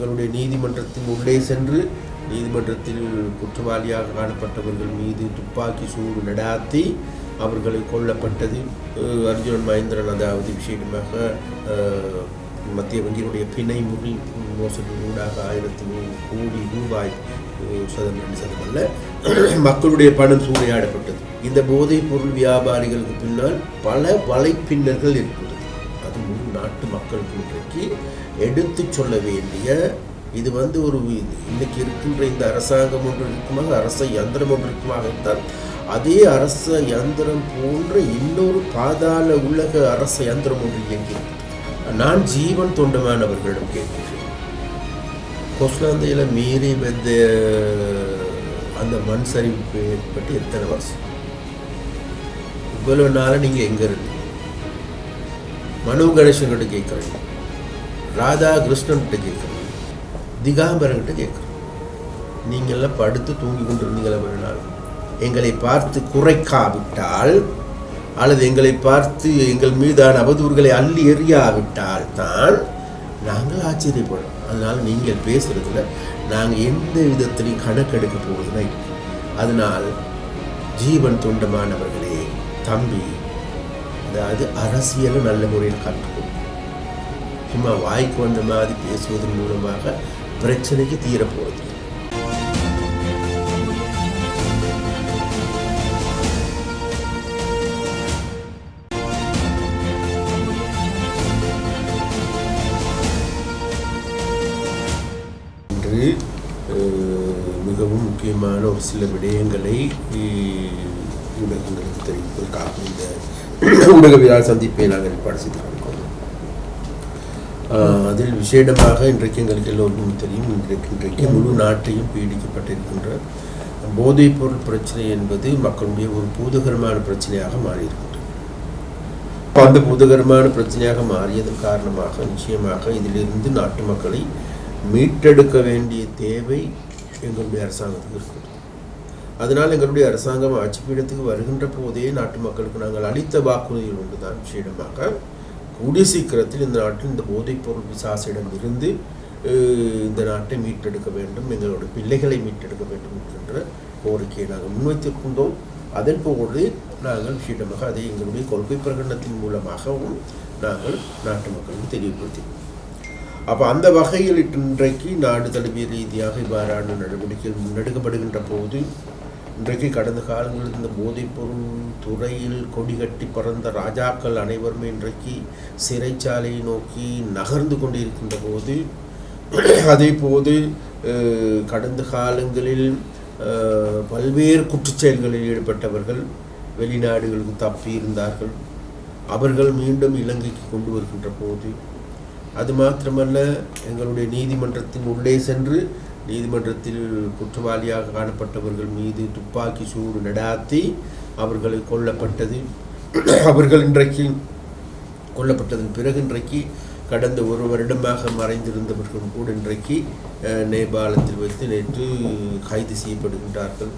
எங்களுடைய நீதிமன்றத்தின் உள்ளே சென்று நீதிமன்றத்தில் குற்றவாளியாக காணப்பட்டவர்கள் மீது துப்பாக்கி சூடு நடாத்தி அவர்களை கொல்லப்பட்டது. அர்ஜுனன் மகேந்திரன் அதாவது விஷயமாக மத்திய வங்கியினுடைய பிணை முறி மோசடி ஊடாக ஆயிரத்தி நூறு கோடி ரூபாய் சதம் ரெண்டு சதம் அல்ல. மக்களுடைய பணம் சூறையாடப்பட்டது. இந்த போதைப் பொருள் வியாபாரிகளுக்கு பின்னால் பல வலைப்பின்னர்கள் இருக்கிறது அது முழு நாட்டு மக்களுக்கு எடுத்து எடுத்துச் சொல்ல வேண்டிய இது வந்து ஒரு இது. இன்னைக்கு இருக்கின்ற இந்த அரசாங்கம் ஒன்று இருக்குமாக அரச யந்திரம் ஒன்று இருக்குமாகத்தான் இருந்தால் அதே அரச யந்திரம் போன்ற இன்னொரு பாதாள உலக அரச யந்திரம் ஒன்று இயங்கி நான் ஜீவன் தொண்டமானவர்களிடம் கேட்கிறேன் கொஸ்லாந்தையில் மீறி வெந்த அந்த மண் சரிவு ஏற்பட்டு எத்தனை வருஷம்? இவ்வளவு நாளாக நீங்கள் எங்கே இருந்தீங்க? மனு கணேசன்கிட்ட கேட்குறீங்க ராதா கிருஷ்ணன்கிட்ட கேட்குறோம் திகாம்பரன்கிட்ட கேட்குறோம் நீங்கள்லாம் படுத்து தூங்கி கொண்டிருந்தீங்களா ஒரு நாள்? எங்களை பார்த்து குறைக்காவிட்டால் அல்லது எங்களை பார்த்து எங்கள் மீதான அவதூறுகளை அள்ளி எறியாவிட்டால் தான் நாங்கள் ஆச்சரியப்படும் அதனால் நீங்கள் பேசுகிறதுல நாங்கள் எந்த விதத்திலையும் கணக்கெடுக்க போவதுனா அதனால் ஜீவன் தொண்டமானவர்களே தம்பி அதாவது அரசியலும் நல்ல முறையில் கற்றுக்கொள்ளும் சும்மா வாய்க்கு வந்த மாதிரி பேசுவதன் மூலமாக பிரச்சனைக்கு தீரப்போகுது. மிகவும் முக்கியமான ஒரு சில விடயங்களை ஊடகங்களுக்கு தெரிவிப்பதற்காக இந்த ஊடகவியலாளர் சந்திப்பை நாங்கள் ஏற்பாடு செய்திருக்கிறோம். அதில் விசேடமாக இன்றைக்கு எங்களுக்கு எல்லோருக்கும் தெரியும். இன்றைக்கு இன்றைக்கு முழு நாட்டையும் பீடிக்கப்பட்டிருக்கின்ற போதைப் பொருள் பிரச்சனை என்பது மக்களுடைய ஒரு பூதகரமான பிரச்சனையாக மாறியிருக்கின்றது. அந்த பூதகரமான பிரச்சனையாக மாறியதன் காரணமாக நிச்சயமாக இதிலிருந்து நாட்டு மக்களை மீட்டெடுக்க வேண்டிய தேவை எங்களுடைய அரசாங்கத்துக்கு இருக்கிறது அதனால் எங்களுடைய அரசாங்கம் ஆட்சி பீடத்துக்கு வருகின்ற போதே நாட்டு மக்களுக்கு நாங்கள் அளித்த வாக்குறுதிகள் ஒன்றுதான். விசேடமாக கூடிய சீக்கிரத்தில் இந்த நாட்டில் இந்த போதைப்பொருள் பிசாசிடம் இருந்து இந்த நாட்டை மீட்டெடுக்க வேண்டும் எங்களுடைய பிள்ளைகளை மீட்டெடுக்க வேண்டும் என்கின்ற கோரிக்கையை நாங்கள் முன்வைத்திருக்கின்றோம் அதன் போது நாங்கள் விஷயமாக அதை எங்களுடைய கொள்கை பிரகடனத்தின் மூலமாகவும் நாங்கள் நாட்டு மக்களுக்கு தெரியப்படுத்தினோம். அப்போ அந்த வகையில் இன்றைக்கு நாடு தழுவிய ரீதியாக இவ்வாறான நடவடிக்கைகள் முன்னெடுக்கப்படுகின்ற போது இன்றைக்கு கடந்த காலங்களில் இந்த போதைப்பொருள் துறையில் கொடிகட்டி பறந்த ராஜாக்கள் அனைவருமே இன்றைக்கு சிறைச்சாலையை நோக்கி நகர்ந்து கொண்டிருக்கின்ற போது அதே போது கடந்த காலங்களில் பல்வேறு குற்றச்செயல்களில் ஈடுபட்டவர்கள் வெளிநாடுகளுக்கு தப்பி இருந்தார்கள் அவர்கள் மீண்டும் இலங்கைக்கு கொண்டு வருகின்ற போது அது மாத்திரமல்ல எங்களுடைய நீதிமன்றத்தின் உள்ளே சென்று நீதிமன்றத்தில் குற்றவாளியாக காணப்பட்டவர்கள் மீது துப்பாக்கி சூடு நடாத்தி அவர்களை கொல்லப்பட்டது. அவர்கள் இன்றைக்கு கொல்லப்பட்டதன் பிறகு இன்றைக்கு கடந்த ஒரு வருடமாக மறைந்திருந்தவர்கள் கூட இன்றைக்கு நேபாளத்தில் வைத்து நேற்று கைது செய்யப்படுகின்றார்கள்.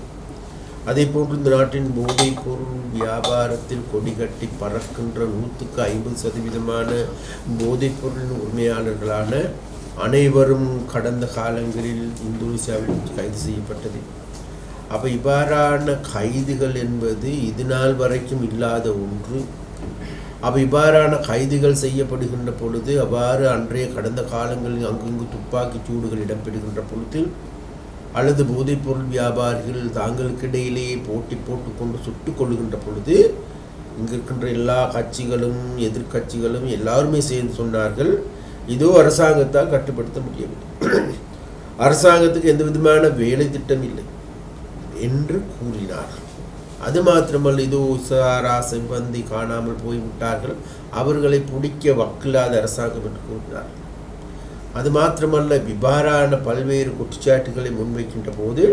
அதே போன்று இந்த நாட்டின் போதைப் பொருள் வியாபாரத்தில் கொடிகட்டி பறக்கின்ற நூற்றுக்கு ஐம்பது சதவீதமான போதைப் பொருளின் உரிமையாளர்களான அனைவரும் கடந்த காலங்களில் இந்தோனேசியாவில் கைது செய்யப்பட்டது. அப்போ இவ்வாறான கைதுகள் என்பது இது நாள் வரைக்கும் இல்லாத ஒன்று. அப்போ இவ்வாறான கைதுகள் செய்யப்படுகின்ற பொழுது அவ்வாறு அன்றைய கடந்த காலங்களில் அங்கங்கு துப்பாக்கி சூடுகள் இடம்பெறுகின்ற பொழுது அல்லது போதைப்பொருள் வியாபாரிகள் தாங்களுக்கிடையிலேயே போட்டி போட்டுக்கொண்டு சுட்டு கொள்ளுகின்ற பொழுது இங்கு இருக்கின்ற எல்லா கட்சிகளும் எதிர்க்கட்சிகளும் எல்லாருமே சேர்ந்து சொன்னார்கள் இதுவும் அரசாங்கத்தால் கட்டுப்படுத்த முடியவில்லை. அரசாங்கத்துக்கு எந்த விதமான வேலை திட்டம் இல்லை என்று கூறினார்கள். அது மாத்திரமல்ல இதோ உசாரா செவ்வந்தி காணாமல் போய்விட்டார்கள். அவர்களை பிடிக்க வக்கில்லாத அரசாங்கம் என்று கூறினார்கள். அது மாத்திரமல்ல விபாரான பல்வேறு குற்றச்சாட்டுகளை முன்வைக்கின்ற போது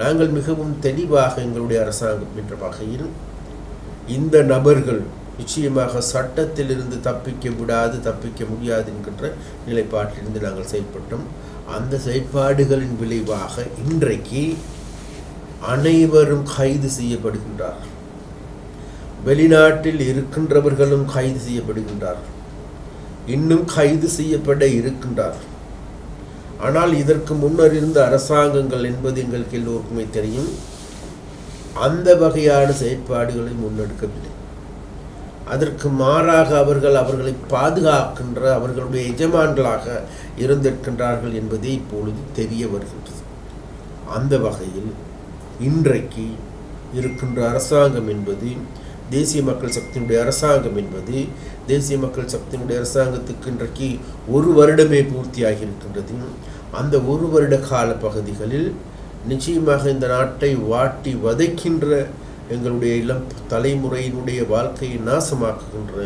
நாங்கள் மிகவும் தெளிவாக எங்களுடைய அரசாங்கம் என்ற வகையில் இந்த நபர்கள் நிச்சயமாக சட்டத்திலிருந்து தப்பிக்க விடாது தப்பிக்க முடியாது என்கின்ற நிலைப்பாட்டிலிருந்து நாங்கள் செயல்பட்டோம். அந்த செயற்பாடுகளின் விளைவாக இன்றைக்கு அனைவரும் கைது செய்யப்படுகின்றார்கள். வெளிநாட்டில் இருக்கின்றவர்களும் கைது செய்யப்படுகின்றார்கள். இன்னும் கைது செய்யப்பட இருக்கின்றார்கள். ஆனால் இதற்கு முன்னர் இருந்த அரசாங்கங்கள் என்பது எங்களுக்கு எல்லோருக்குமே தெரியும். அந்த வகையான செயற்பாடுகளை முன்னெடுக்கவில்லை. அதற்கு மாறாக அவர்கள் அவர்களை பாதுகாக்கின்ற அவர்களுடைய எஜமான்களாக இருந்திருக்கின்றார்கள் என்பதே இப்பொழுது தெரிய வருகின்றது. அந்த வகையில் இன்றைக்கு இருக்கின்ற அரசாங்கம் என்பது தேசிய மக்கள் சக்தியினுடைய அரசாங்கம் என்பது தேசிய மக்கள் சக்தியினுடைய அரசாங்கத்துக்கு இன்றைக்கு ஒரு வருடமே பூர்த்தியாகி இருக்கின்றது. அந்த ஒரு வருட கால பகுதிகளில் நிச்சயமாக இந்த நாட்டை வாட்டி வதைக்கின்ற எங்களுடைய இளம் தலைமுறையினுடைய வாழ்க்கையை நாசமாக்குகின்ற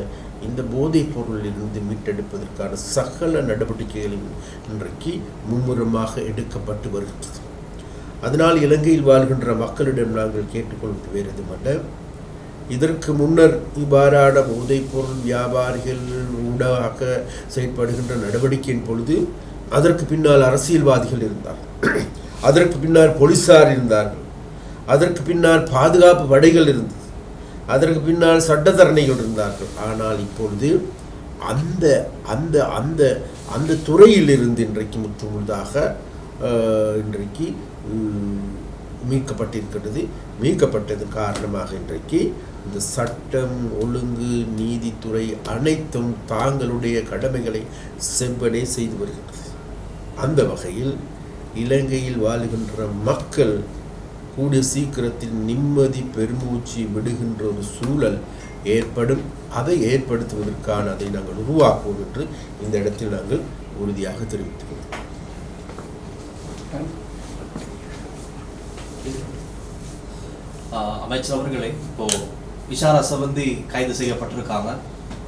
இந்த போதைப் பொருளிலிருந்து மீட்டெடுப்பதற்கான சகல நடவடிக்கைகளும் இன்றைக்கு மும்முரமாக எடுக்கப்பட்டு வருகின்றது. அதனால் இலங்கையில் வாழ்கின்ற மக்களிடம் நாங்கள் கேட்டுக்கொள்வது வேறு எதுமல்ல இதற்கு முன்னர் இவ்வாறான போதைப்பொருள் வியாபாரிகள் ஊடாக செயல்படுகின்ற நடவடிக்கையின் பொழுது அதற்கு பின்னால் அரசியல்வாதிகள் இருந்தார்கள். அதற்கு பின்னால் போலீசார் இருந்தார்கள். அதற்கு பின்னால் பாதுகாப்பு படைகள் இருந்தது. அதற்கு பின்னால் சட்டத்தரணிகள் இருந்தார்கள். ஆனால் இப்பொழுது அந்த அந்த அந்த அந்த துறையில் இருந்து இன்றைக்கு முற்றுமுழுதாக இன்றைக்கு மீட்கப்பட்டிருக்கிறது மீட்கப்பட்டது காரணமாக இன்றைக்கு இந்த சட்டம் ஒழுங்கு நீதித்துறை அனைத்தும் தாங்களுடைய கடமைகளை செவ்வனே செய்து வருகின்றது. அந்த வகையில் இலங்கையில் வாழுகின்ற மக்கள் கூடிய சீக்கிரத்தில் நிம்மதி பெருமூச்சு விடுகின்ற ஒரு சூழல் ஏற்படும். அதை ஏற்படுத்துவதற்கான அதை நாங்கள் உருவாக்குவோம் என்று இந்த இடத்தில் நாங்கள் உறுதியாக தெரிவித்துக்கிறோம். ஆஹ் அமைச்சர் அவர்களே இப்போ இஷாரா சவந்தி கைது செய்யப்பட்டிருக்காங்க.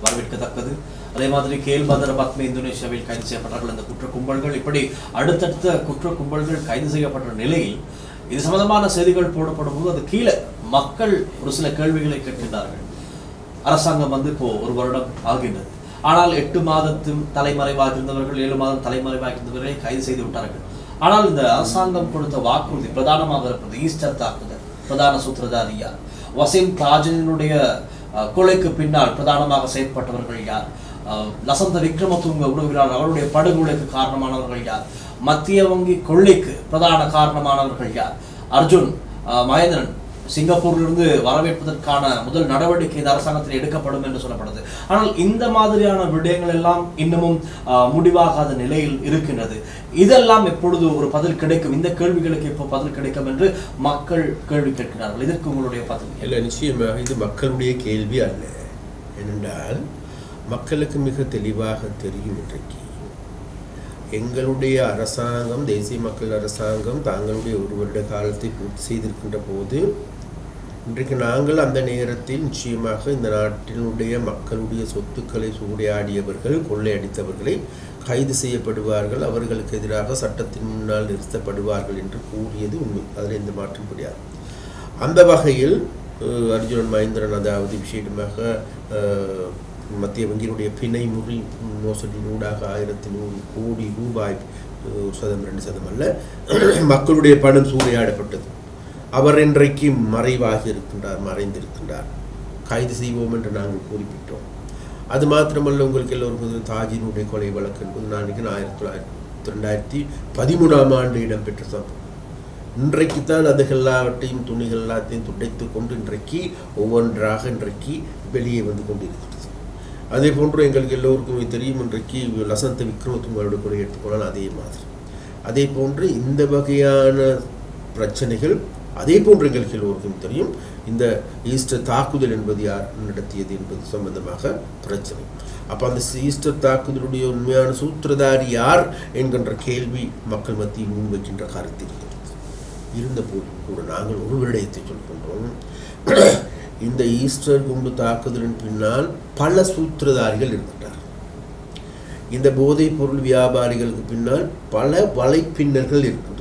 வரவேற்கத்தக்கது. அதே மாதிரி கேல் பதர பத்மி இந்தோனேஷியாவில் கைது செய்யப்பட்டார்கள். அந்த குற்ற கும்பல்கள் இப்படி அடுத்தடுத்த குற்ற கும்பல்கள் கைது செய்யப்பட்ட நிலையில் இது சம்பந்தமான செய்திகள் போடப்படும் போது அது கீழே மக்கள் ஒரு சில கேள்விகளை கேட்கின்றார்கள். அரசாங்கம் வந்து இப்போ ஒரு வருடம் ஆகின்றது. ஆனால் எட்டு மாதத்தும் தலைமறைவாக இருந்தவர்கள் ஏழு மாதம் தலைமறைவாக இருந்தவர்களை கைது செய்து விட்டார்கள். ஆனால் இந்த அரசாங்கம் கொடுத்த வாக்குறுதி பிரதானமாக இருப்பது ஈஸ்டர் தாக்குதல் பிரதான சூத்திரதாரி யார்? வசீம் தாஜினுடைய கொலைக்கு பின்னால் பிரதானமாக செயற்பட்டவர்கள் யார்? லசந்த விக்ரமதுங்க உறவினர் அவருடைய படுகொலைக்கு காரணமானவர்கள் யார்? மத்திய வங்கி கொள்ளைக்கு பிரதான காரணமானவர்கள் யார்? அர்ஜுன் மகேந்திரன் சிங்கப்பூரிலிருந்து வரவேற்பதற்கான முதல் நடவடிக்கை இந்த அரசாங்கத்தில் எடுக்கப்படும் என்று சொல்லப்படுது. ஆனால் இந்த மாதிரியான விடயங்கள் எல்லாம் இன்னமும் முடிவாகாத நிலையில் இருக்கின்றது. இதெல்லாம் எப்பொழுது ஒரு பதில் கிடைக்கும்? இந்த கேள்விகளுக்கு எப்போ பதில் கிடைக்கும் என்று மக்கள் கேள்வி கேட்கிறார்கள். இதற்கு உங்களுடைய பதில். இல்லை நிச்சயமாக இது மக்களுடைய கேள்வி அல்ல. ஏனென்றால் மக்களுக்கு மிக தெளிவாக தெரியும் இன்றைக்கு எங்களுடைய அரசாங்கம் தேசிய மக்கள் அரசாங்கம் தாங்களுடைய ஒரு வருட காலத்தை பூர்த்தி செய்திருக்கின்ற போது இன்றைக்கு நாங்கள் அந்த நேரத்தில் நிச்சயமாக இந்த நாட்டினுடைய மக்களுடைய சொத்துக்களை சூறையாடியவர்கள் கொள்ளையடித்தவர்களை கைது செய்யப்படுவார்கள். அவர்களுக்கு எதிராக சட்டத்தின் முன்னால் நிறுத்தப்படுவார்கள் என்று கூறியது உண்மை. அதில் எந்த மாற்றம் கிடையாது. அந்த வகையில் அர்ஜுனன் மகேந்திரன் அதாவது விசேடமாக மத்திய வங்கியினுடைய பிணை முறி மோசடியினூடாக ஆயிரத்தி நூறு கோடி ரூபாய் ஒரு சதம் ரெண்டு சதம் அல்ல. மக்களுடைய பணம் சூறையாடப்பட்டது. அவர் இன்றைக்கு மறைவாகி இருக்கின்றார் மறைந்திருக்கின்றார். கைது செய்வோம் என்று நாங்கள் குறிப்பிட்டோம். அது மாத்திரமல்ல உங்களுக்கு எல்லோருக்கும் தாஜினுடைய கொலை வழக்கு என்பது நாளைக்கு ஆயிரத்தி தொள்ளாயிரத்தி ரெண்டாயிரத்தி பதிமூணாம் ஆண்டு இடம்பெற்ற சம்பவம். இன்றைக்கு தான் அது எல்லாவற்றையும் துணிகள் எல்லாத்தையும் துடைத்து கொண்டு இன்றைக்கு ஒவ்வொன்றாக இன்றைக்கு வெளியே வந்து கொண்டிருக்கிறது. அதே போன்று எங்களுக்கு எல்லோருக்குமே தெரியும் இன்றைக்கு லசந்த விக்ரமத்துங்களோட கூட எடுத்துக்கொள்ளலாம் அதே மாதிரி. அதே போன்று இந்த வகையான பிரச்சனைகள் அதே போன்று எங்களுக்கு எல்லோருக்கும் தெரியும். இந்த ஈஸ்டர் தாக்குதல் என்பது யார் நடத்தியது என்பது சம்பந்தமாக பிரச்சனை. அப்போ அந்த ஈஸ்டர் தாக்குதலுடைய உண்மையான சூத்திரதாரி யார் என்கின்ற கேள்வி மக்கள் மத்தியில் முன்வைக்கின்ற கருத்து இருக்கிறது இருந்த போதும் கூட நாங்கள் ஒரு விடயத்தை சொல்கின்றோம். இந்த ஈஸ்டர் குண்டு தாக்குதலின் பின்னால் பல சூத்திரதாரிகள் இருக்கின்றார். இந்த போதைப் பொருள் வியாபாரிகளுக்கு பின்னால் பல வலைப்பின்னர்கள் இருக்கின்றது.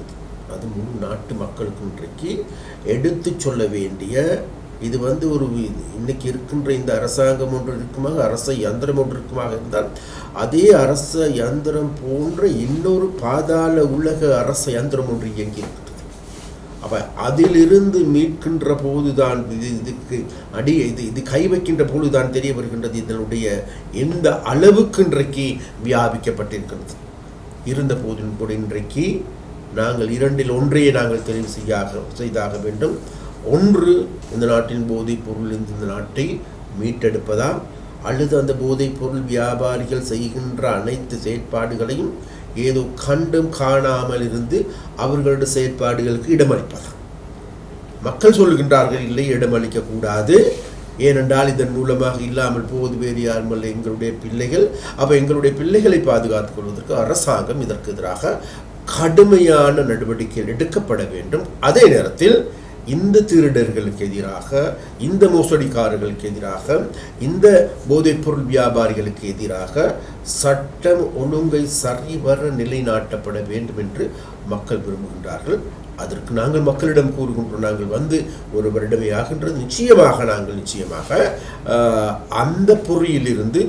அது முழு நாட்டு மக்களுக்கு இன்றைக்கு எடுத்து சொல்ல வேண்டிய இது வந்து ஒரு இது- இன்னைக்கு இருக்கின்ற இந்த அரசாங்கம் ஒன்று இருக்குமாக அரச யந்திரம் ஒன்று இருக்குமாக இருந்தால் அதே அரச யந்திரம் போன்ற இன்னொரு பாதாள உலக அரச யந்திரம் ஒன்று இயங்கியிருக்கு. அப்ப அதிலிருந்து மீட்கின்ற போதுதான் இது இதுக்கு அடி இது இது கை வைக்கின்ற போதுதான் தெரிய வருகின்றது. இதனுடைய எந்த அளவுக்கு இன்றைக்கு வியாபிக்கப்பட்டிருக்கிறது? இருந்த போதும் கூட இன்றைக்கு நாங்கள் இரண்டில் ஒன்றையே நாங்கள் தெரிவு செய்யாக செய்தாக வேண்டும். ஒன்று இந்த நாட்டின் போதைப் பொருளிலிருந்து இந்த நாட்டை மீட்டெடுப்பதால் அல்லது அந்த போதைப் பொருள் வியாபாரிகள் செய்கின்ற அனைத்து செயற்பாடுகளையும் ஏதோ கண்டும் காணாமல் இருந்து அவர்களுடைய செயற்பாடுகளுக்கு இடமளிப்பதாம் மக்கள் சொல்கின்றார்கள் இல்லை இடமளிக்க கூடாது. ஏனென்றால் இதன் மூலமாக இல்லாமல் போவது வேறு யாருமல்ல. எங்களுடைய பிள்ளைகள் அப்போ எங்களுடைய பிள்ளைகளை பாதுகாத்துக் கொள்வதற்கு அரசாங்கம் இதற்கு எதிராக கடுமையான நடவடிக்கைகள் எடுக்கப்பட வேண்டும். அதே நேரத்தில் இந்த திருடர்களுக்கு எதிராக இந்த மோசடிக்காரர்களுக்கு எதிராக இந்த போதைப்பொருள் வியாபாரிகளுக்கு எதிராக சட்டம் ஒழுங்கை சரிவர நிலைநாட்டப்பட வேண்டும் என்று மக்கள் விரும்புகின்றார்கள். அதற்கு நாங்கள் மக்களிடம் கூறுகின்றோம். நாங்கள் வந்து ஒரு வருடமே ஆகின்றது. நிச்சயமாக நாங்கள் நிச்சயமாக அந்த பொறியிலிருந்து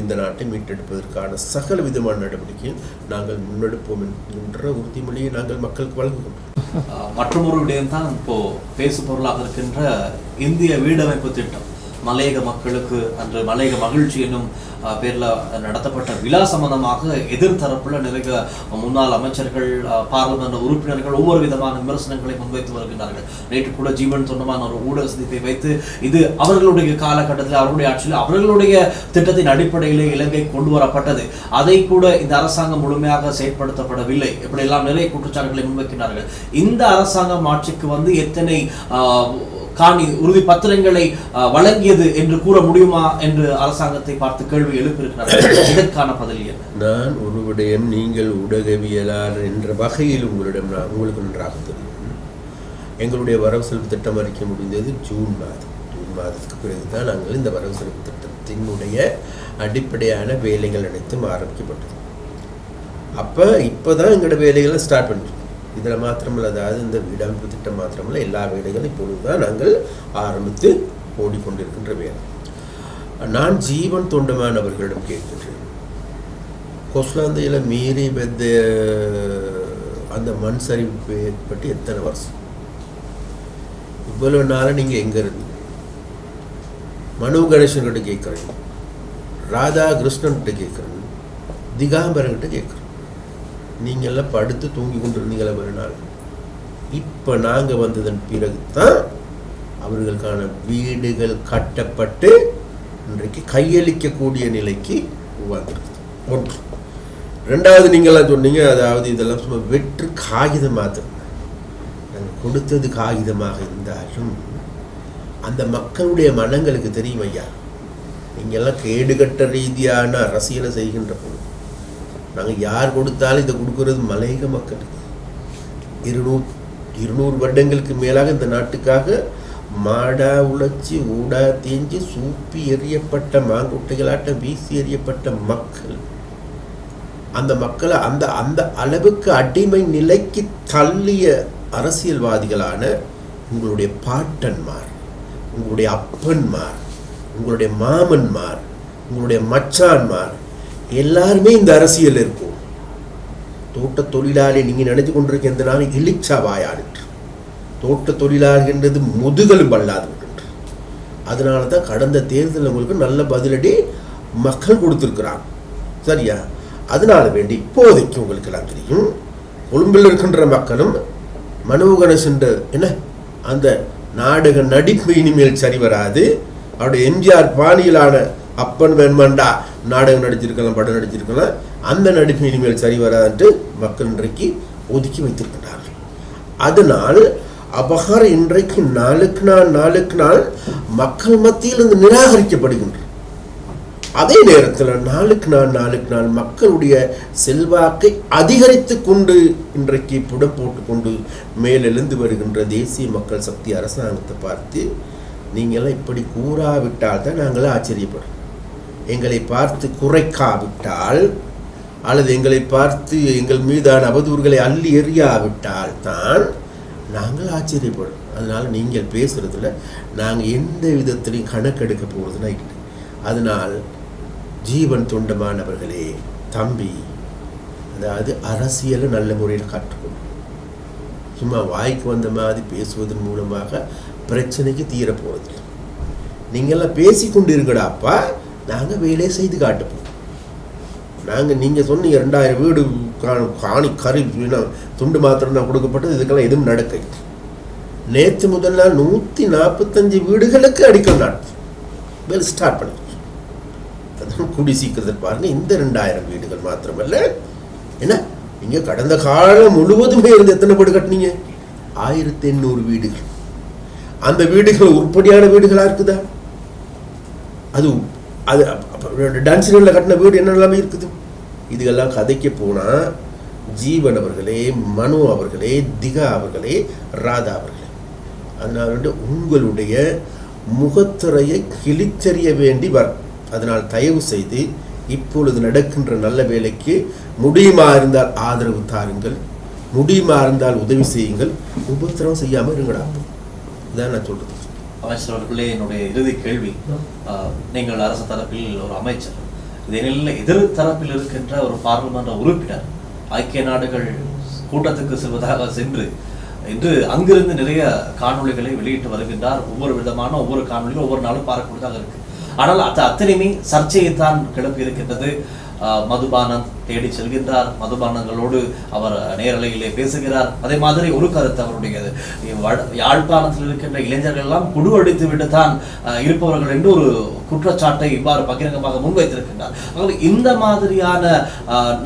இந்த நாட்டை மீட்டெடுப்பதற்கான சகல விதமான நடவடிக்கையும் நாங்கள் முன்னெடுப்போம் என்கின்ற உறுதிமொழியை நாங்கள் மக்களுக்கு வழங்குகின்றோம் மற்றொரு விடயம் தான் இப்போ பேசு பொருளாக இருக்கின்ற இந்திய வீடமைப்பு திட்டம். மலையக மக்களுக்கு அன்று மலையக மகிழ்ச்சி என்னும் பேரில் நடத்தப்பட்ட விழா சம்பந்தமாக எதிர்த்தரப்புல நிறைய முன்னாள் அமைச்சர்கள் பாராளுமன்ற உறுப்பினர்கள் ஒவ்வொரு விதமான விமர்சனங்களை முன்வைத்து வருகின்றார்கள். நேற்று கூட ஜீவன் சொந்தமான ஒரு ஊடக சந்திப்பை வைத்து இது அவர்களுடைய காலகட்டத்தில் அவர்களுடைய ஆட்சியில் அவர்களுடைய திட்டத்தின் அடிப்படையிலே இலங்கை கொண்டு வரப்பட்டது. அதை கூட இந்த அரசாங்கம் முழுமையாக செயற்படுத்தப்படவில்லை. இப்படியெல்லாம் நிறைய குற்றச்சாட்டுகளை முன்வைக்கின்றார்கள். இந்த அரசாங்கம் ஆட்சிக்கு வந்து எத்தனை காணி உறுதி பத்திரங்களை வழங்கியது என்று கூற முடியுமா என்று அரசாங்கத்தை பார்த்து கேள்வி எழுப்பியிருக்கிறார்கள். இதற்கான பதில் என்ன? நான் ஒரு விடயம் நீங்கள் ஊடகவியலாளர் என்ற வகையில் உங்களிடம் நான் உங்களுக்கு நன்றாக தெரியும். எங்களுடைய வரவு செலவு திட்டம் அறிக்க முடிந்தது ஜூன் மாதம். ஜூன் மாதத்துக்கு பிறகு தான் நாங்கள் இந்த வரவு செலவு திட்டத்தினுடைய அடிப்படையான வேலைகள் அனைத்தும் ஆரம்பிக்கப்பட்டது. அப்போ இப்போ தான் எங்களோட வேலைகளை ஸ்டார்ட் பண்ணிட்டு இதில் மாத்திரமில்ல. அதாவது இந்த வீடமைப்பு திட்டம் மாத்திரமில்ல. எல்லா வீடுகளும் இப்பொழுது தான் நாங்கள் ஆரம்பித்து ஓடிக்கொண்டிருக்கின்ற வேலை. நான் ஜீவன் தொண்டமான் அவர்களிடம் கேட்கின்றேன் கொஸ்லாந்தையில் மீறி பெத்த அந்த மண் சரிவு ஏற்பட்டு எத்தனை வருஷம்? இவ்வளவு நாளாக நீங்கள் எங்கே இருந்தீங்க? மனு கணேசன்கிட்ட கேட்குறேன். ராதா கிருஷ்ணன்கிட்ட கேட்குறேன். திகாம்பரன்கிட்ட கேட்குறேன். நீங்கள்லாம் படுத்து தூங்கி கொண்டிருந்தீங்களா ஒரு நாள் இப்போ நாங்கள் வந்ததன் பிறகு தான் அவர்களுக்கான வீடுகள் கட்டப்பட்டு இன்றைக்கு கையளிக்கக்கூடிய நிலைக்கு வந்திருக்கு ஒன்று. ரெண்டாவது நீங்களாம் சொன்னீங்க அதாவது இதெல்லாம் சும்மா வெற்று காகிதம் மாத்திரம் நாங்கள் கொடுத்தது காகிதமாக இருந்தாலும் அந்த மக்களுடைய மனங்களுக்கு தெரியும் ஐயா நீங்கள்லாம் கேடுகட்ட ரீதியான அரசியலை செய்கின்ற பொழுது நாங்கள் யார் கொடுத்தாலும் இதை கொடுக்கறது மலையக மக்களுக்கு இருநூறு இருநூறு வருடங்களுக்கு மேலாக இந்த நாட்டுக்காக மாடா உழைச்சி ஊடா தேஞ்சி சூப்பி எறியப்பட்ட மாங்குட்டைகளாட்டம் வீசி எறியப்பட்ட மக்கள். அந்த மக்களை அந்த அந்த அளவுக்கு அடிமை நிலைக்கு தள்ளிய அரசியல்வாதிகளான உங்களுடைய பாட்டன்மார் உங்களுடைய அப்பன்மார் உங்களுடைய மாமன்மார் உங்களுடைய மச்சான்மார் எல்லாருமே இந்த அரசியல் இருக்கும் தோட்ட தொழிலாளி நீங்க நினைச்சு கொண்டிருக்க எந்த நாள் இழிச்சா வாயாடிட்டு தோட்ட தொழிலாளின்றது முதுகலும் பல்லாது அதனால தான் கடந்த தேர்தலில் உங்களுக்கு நல்ல பதிலடி மக்கள் கொடுத்துருக்குறாங்க. சரியா? அதனால வேண்டி இப்போதைக்கு உங்களுக்கு எல்லாம் தெரியும். கொழும்பில் இருக்கின்ற மக்களும் மனோ கணேசன் என்ன? அந்த நாடக நடிப்பு இனிமேல் சரி வராது. அவருடைய எம்ஜிஆர் பாணியிலான அப்பன் வேண்மண்டா நாடகம் நடிச்சிருக்கலாம் படம் நடிச்சிருக்கலாம். அந்த நடிப்பு இனிமேல் சரி வராதுன்ட்டு மக்கள் இன்றைக்கு ஒதுக்கி வைத்திருக்கிறார்கள். அதனால் அபகாரம் இன்றைக்கு நாளுக்கு நாள் நாளுக்கு நாள் மக்கள் மத்தியில் இருந்து நிராகரிக்கப்படுகின்றது. அதே நேரத்தில் நாளுக்கு நாள் நாளுக்கு நாள் மக்களுடைய செல்வாக்கை அதிகரித்து கொண்டு இன்றைக்கு புடம் போட்டுக்கொண்டு மேலெழுந்து வருகின்ற தேசிய மக்கள் சக்தி அரசாங்கத்தை பார்த்து நீங்களாம் இப்படி கூறாவிட்டால் தான் நாங்களே ஆச்சரியப்படுறோம். எங்களை பார்த்து குறைக்காவிட்டால் அல்லது எங்களை பார்த்து எங்கள் மீதான அவதூறுகளை அள்ளி எறியாவிட்டால் தான் நாங்கள் ஆச்சரியப்படும் அதனால் நீங்கள் பேசுகிறதுல நாங்கள் எந்த விதத்திலையும் கணக்கெடுக்க போகிறதுனா இல்லை. அதனால் ஜீவன் தொண்டமானவர்களே தம்பி அதாவது அரசியலை நல்ல முறையில் கற்றுக்கணும் சும்மா வாய்க்கு வந்த மாதிரி பேசுவதன் மூலமாக பிரச்சனைக்கு தீர நீங்கள்லாம் பேசி கொண்டு இருக்கடாப்பா நாங்கள் வேலையை செய்து காட்டுப்போம் நாங்கள் நீங்கள் சொன்னீங்க ரெண்டாயிரம் வீடு காணி கறி துண்டு மாத்திரம் தான் கொடுக்கப்பட்டது இதுக்கெல்லாம் எதுவும் நடக்க நேற்று முதல்ல நூற்றி நாற்பத்தஞ்சு வீடுகளுக்கு அடிக்கல் நாட்டு. வேலை ஸ்டார்ட் பண்ணி அதான் கூடி சீக்கிரத்தில் பாருங்கள் இந்த ரெண்டாயிரம் வீடுகள் மாத்திரமல்ல. என்ன? நீங்கள் கடந்த காலம் முழுவதுமே இருந்து எத்தனை வீடு கட்டினீங்க? ஆயிரத்தி எண்ணூறு வீடுகள். அந்த வீடுகள் உருப்படியான வீடுகளாக இருக்குதா? அது அது டான்ஸ்களில் கட்டின வீடு என்ன எல்லாமே இருக்குது? இதுகெல்லாம் கதைக்க போனால் ஜீவன் அவர்களே மனு அவர்களே திகா அவர்களே ராதா அவர்களே. அதனால் வந்து உங்களுடைய முகத்துறையை கிழிச்செறிய வேண்டி வரும் அதனால் தயவு செய்து இப்பொழுது நடக்கின்ற நல்ல வேலைக்கு முடியுமா இருந்தால் ஆதரவு தாருங்கள். முடியுமா இருந்தால் உதவி செய்யுங்கள். உபத்திரவம் செய்யாமல் இருங்கடா. இதான் நான் சொல்கிறது அமைச்சர் அவர்களே என்னுடைய இறுதி கேள்வி. நீங்கள் அரசு தரப்பில் ஒரு அமைச்சர். இதனில் எதிர் தரப்பில் இருக்கின்ற ஒரு பாராளுமன்ற உறுப்பினர் ஐக்கிய நாடுகள் கூட்டத்துக்கு செல்வதாக சென்று இன்று அங்கிருந்து நிறைய காணொளிகளை வெளியிட்டு வருகின்றார். ஒவ்வொரு விதமான ஒவ்வொரு காணொளிகளும் ஒவ்வொரு நாளும் பார்க்கக்கூடியதாக இருக்கு. ஆனால் அது அத்தனையுமே சர்ச்சையைத்தான் கிளப்பி இருக்கின்றது. மதுபானம் தேடி செல்கின்றார். மதுபானங்களோடு அவர் நேரலையிலே பேசுகிறார். அதே மாதிரி ஒரு கருத்து அவருடையது. யாழ்ப்பாணத்தில் இருக்கின்ற இளைஞர்கள் எல்லாம் குடு அடித்து விட்டு தான் இருப்பவர்கள் என்று ஒரு குற்றச்சாட்டை இவ்வாறு பகிரங்கமாக முன்வைத்திருக்கின்றார். இந்த மாதிரியான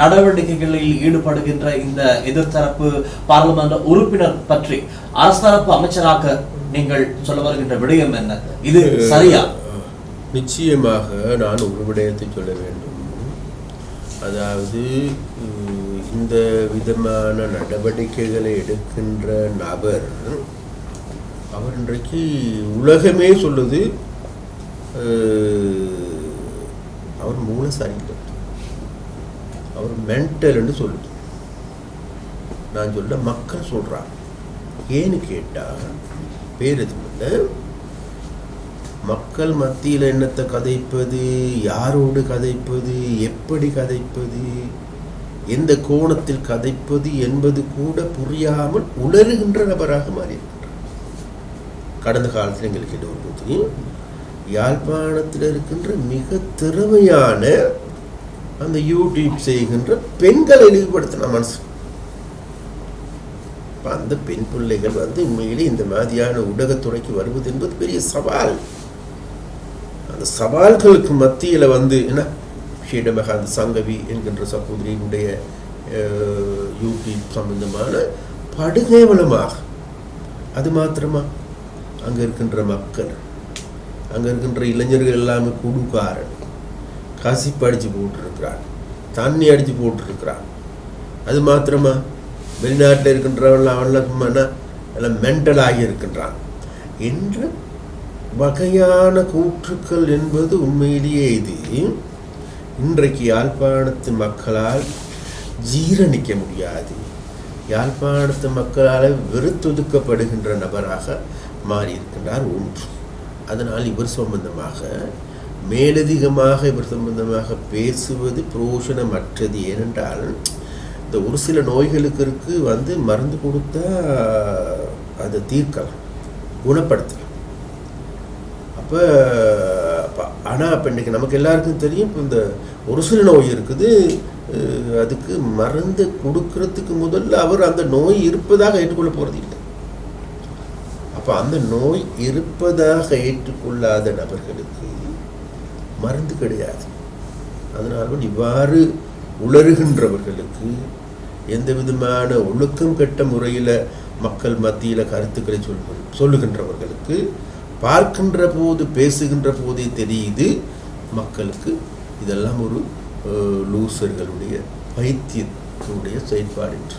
நடவடிக்கைகளில் ஈடுபடுகின்ற இந்த எதிர்த்தரப்பு பாராளுமன்ற உறுப்பினர் பற்றி அரசு தரப்பு அமைச்சராக நீங்கள் சொல்ல வருகின்ற விடயம் என்ன? இது சரியா? நிச்சயமாக நான் ஒரு விடயத்தை சொல்ல வேண்டும். அதாவது இந்த விதமான நடவடிக்கைகளை எடுக்கின்ற நபர் அவர் இன்றைக்கு உலகமே சொல்லுது அவர் மூல சரியில்லை. அவர் மென்டல்னு சொல்லுது. நான் சொல்ல மக்கள் சொல்கிறான் ஏன்னு கேட்டால் பேர் எதுவும் இல்லை. மக்கள் மத்தியில் என்னத்தை கதைப்பது? யாரோடு கதைப்பது? எப்படி கதைப்பது? எந்த கோணத்தில் கதைப்பது என்பது கூட புரியாமல் உணர்கின்ற நபராக மாறியிருக்கின்றார். கடந்த காலத்தில் எங்களுக்கு எல்லோருக்கும் தெரியும் யாழ்ப்பாணத்தில் இருக்கின்ற மிக திறமையான அந்த யூடியூப் செய்கின்ற பெண்களை இழிவுபடுத்தின மனசு. அந்த பெண் பிள்ளைகள் வந்து உண்மையிலே இந்த மாதிரியான ஊடகத்துறைக்கு வருவது என்பது பெரிய சவால். அந்த சவால்களுக்கு மத்தியில் வந்து என்ன? ஷீடமகாந்த் சங்கவி என்கின்ற சகோதரியினுடைய யூடியூப் சம்பந்தமான படுகேவலமாக அது மாத்திரமா? அங்கே இருக்கின்ற மக்கள் அங்கே இருக்கின்ற இளைஞர்கள் எல்லாமே குடுக்காரன் கசிப்பு அடித்து போட்டிருக்கிறான் தண்ணி அடித்து போட்டிருக்கிறான். அது மாத்திரமா? வெளிநாட்டில் இருக்கின்றவன் அவன்லாம் எல்லாம் மென்டல் ஆகி இருக்கின்றான். என்று வகையான கூற்றுக்கள் என்பது உண்மையிலேயே இது. இன்றைக்கு யாழ்ப்பாணத்து மக்களால் ஜீரணிக்க முடியாது. யாழ்ப்பாணத்து மக்களால் வெறுத்தொதுக்கப்படுகின்ற நபராக மாறியிருக்கின்றார் ஒன்று. அதனால் இவர் சம்பந்தமாக மேலதிகமாக இவர் சம்பந்தமாக பேசுவது புரோஷனமற்றது. ஏனென்றால் இந்த ஒரு சில நோய்களுக்கு வந்து மருந்து கொடுத்தா அதை தீர்க்கலாம் குணப்படுத்தலாம். அப்போ ஆனால் இப்போ இன்றைக்கி நமக்கு எல்லாருக்கும் தெரியும் இப்போ இந்த ஒரு சில நோய் இருக்குது. அதுக்கு மருந்து கொடுக்கறதுக்கு முதல்ல அவர் அந்த நோய் இருப்பதாக ஏற்றுக்கொள்ள போகிறது இல்லை. அப்போ அந்த நோய் இருப்பதாக ஏற்றுக்கொள்ளாத நபர்களுக்கு மருந்து கிடையாது. அதனால் இவ்வாறு உளறுகின்றவர்களுக்கு எந்த விதமான ஒழுக்கம் கெட்ட முறையில் மக்கள் மத்தியில் கருத்துக்களை சொல்வது சொல்லுகின்றவர்களுக்கு பார்க்கின்ற போது பேசுகின்ற போதே தெரியுது மக்களுக்கு. இதெல்லாம் ஒரு லூசர்களுடைய பைத்தியத்துடைய செயல்பாடு என்று.